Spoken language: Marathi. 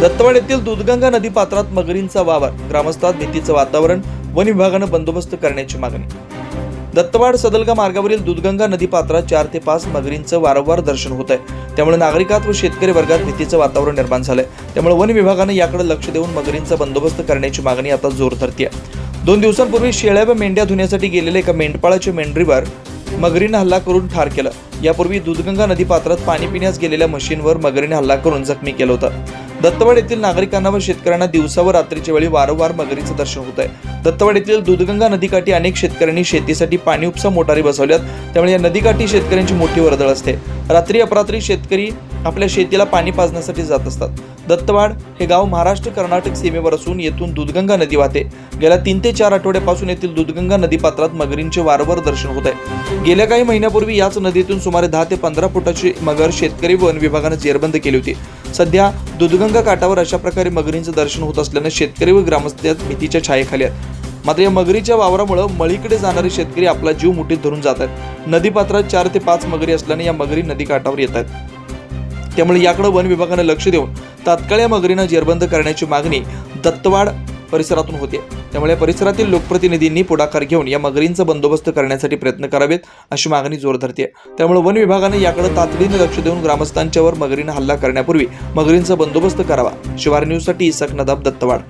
दत्तवाड येथील दूधगंगा नदी पात्रात मगरींचा वावर ग्रामस्थात भीतीचं वातावरण वन विभागानं बंदोबस्त करण्याची मागणी. दत्तवाड सदलगा मार्गावरील दूधगंगा नदी पात्रात चार ते पाच मगरींचं वारंवार दर्शन होत आहे त्यामुळे नागरिकात व शेतकरी वर्गात भीतीचं वातावरण निर्माण झालंय. त्यामुळे वन विभागानं याकडे लक्ष देऊन मगरींचा बंदोबस्त करण्याची मागणी आता जोर धरते दोन दिवसांपूर्वी शेळ्या व मेंढ्या धुण्यासाठी गेलेल्या एका मेंढपाळाच्या मेंढरीवर मगरीनं हल्ला करून ठार केलं. यापूर्वी दूधगंगा नदी पात्रात पाणी पिण्यास गेलेल्या मशीनवर मगरीने हल्ला करून जखमी केलं होतं. दत्तवाड येथील नागरिकांना व शेतकऱ्यांना दिवसा व रात्रीच्या वेळी वारंवार मगरीचं दर्शन होत आहे दत्तवाड येथील दूधगंगा नदीकाठी अनेक शेतकऱ्यांनी शेतीसाठी पाणी उपसा मोटारी बसवल्यात. त्यामुळे या नदीकाठी शेतकऱ्यांची मोठी वर्दळ असते. रात्री अपरात्री शेतकरी आपल्या शेतीला पाणी पाजण्यासाठी जात असतात. दत्तवाड हे गाव महाराष्ट्र कर्नाटक सीमेवर असून येथून दुधगंगा नदी वाहते. गेल्या तीन ते चार आठवड्यापासून येथील दुधगंगा नदी पात्रात मगरींचे वारंवार दर्शन होत आहे. गेल्या काही महिन्यापूर्वी याच नदीतून सुमारे दहा ते पंधरा फुटाची मगर शेतकरी वन विभागानं जेरबंद केली होती. सध्या दुधगंगा काठावर अशा प्रकारे मगरींचं दर्शन होत असल्यानं शेतकरी व ग्रामस्थात भीतीच्या छायेखाली आहेत. मात्र या मगरीच्या वावरामुळे मळीकडे जाणारे शेतकरी आपला जीव मुठीत धरून जात आहेत. नदीपात्रात चार ते पाच मगरी असल्याने या मगरी नदी काठावर येत आहेत. त्यामुळे याकडे वन विभागानं लक्ष देऊन तात्काळ या मगरींना जेरबंद करण्याची मागणी दत्तवाड परिसरातून होते. त्यामुळे परिसरातील लोकप्रतिनिधींनी पुढाकार घेऊन या मगरींचा बंदोबस्त करण्यासाठी प्रयत्न करावेत अशी मागणी जोर धरते त्यामुळे वन विभागाने याकडे तातडीने लक्ष देऊन ग्रामस्थांच्यावर मगरीनं हल्ला करण्यापूर्वी मगरींचा बंदोबस्त करावा. शिवार न्यूजसाठी इसक नदाब दत्तवाड.